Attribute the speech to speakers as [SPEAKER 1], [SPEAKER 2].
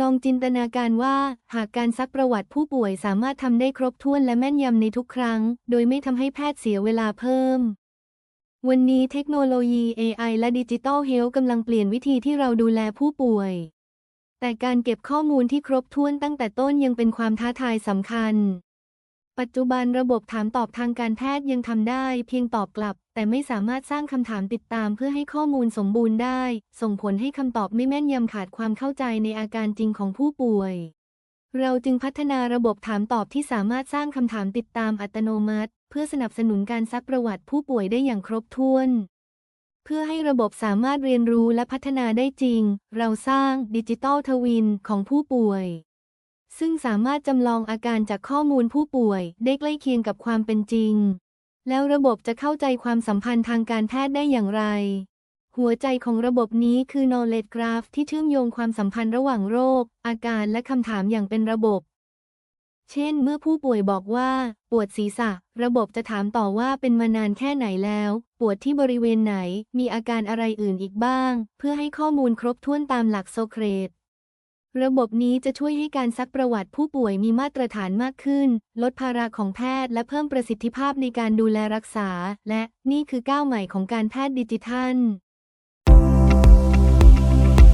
[SPEAKER 1] ลองจินตนาการว่า หากการซักประวัติผู้ป่วยสามารถทำได้ครบถ้วนและแม่นยำในทุกครั้ง โดยไม่ทำให้แพทย์เสียเวลาเพิ่ม วันนี้เทคโนโลยี AI และดิจิทัลเฮลท์กำลังเปลี่ยนวิธีที่เราดูแลผู้ป่วย แต่การเก็บข้อมูลที่ครบถ้วนตั้งแต่ต้นยังเป็นความท้าทายสำคัญ ปัจจุบันระบบถามตอบทางการแพทย์ยังทำได้ เพียงตอบกลับ แต่ไม่สามารถสร้างคำถามติดตามเพื่อให้ข้อมูลสมบูรณ์ได้ ส่งผลให้คำตอบไม่แม่นยำขาดความเข้าใจในอาการจริงของผู้ป่วย เราจึงพัฒนาระบบถามตอบที่สามารถสร้างคำถามติดตามอัตโนมัติ เพื่อสนับสนุนการซักประวัติผู้ป่วยได้อย่างครบถ้วน เพื่อให้ระบบสามารถเรียนรู้และพัฒนาได้จริง เราสร้างดิจิตอลทวินของผู้ป่วย ซึ่งสามารถจำลองอาการจากข้อมูลผู้ป่วย ได้ใกล้เคียงกับความเป็นจริง แล้วระบบจะเข้าใจความสัมพันธ์ทางการแพทย์ได้อย่างไร หัวใจของระบบนี้คือ knowledge graph ที่เชื่อมโยงความสัมพันธ์ระหว่างโรค อาการและคำถามอย่างเป็นระบบ เช่น เมื่อผู้ป่วยบอกว่า ปวดศีรษะ ระบบจะถามต่อว่าเป็นมานานแค่ไหนแล้ว ปวดที่บริเวณไหน มีอาการอะไรอื่นอีกบ้าง เพื่อให้ข้อมูลครบถ้วนตามหลักโซเครต ระบบนี้จะช่วยให้การซักประวัติผู้ป่วยมีมาตรฐานมากขึ้น ลดภาระของแพทย์และเพิ่มประสิทธิภาพในการดูแลรักษา และนี่คือก้าวใหม่ของการแพทย์ดิจิทัล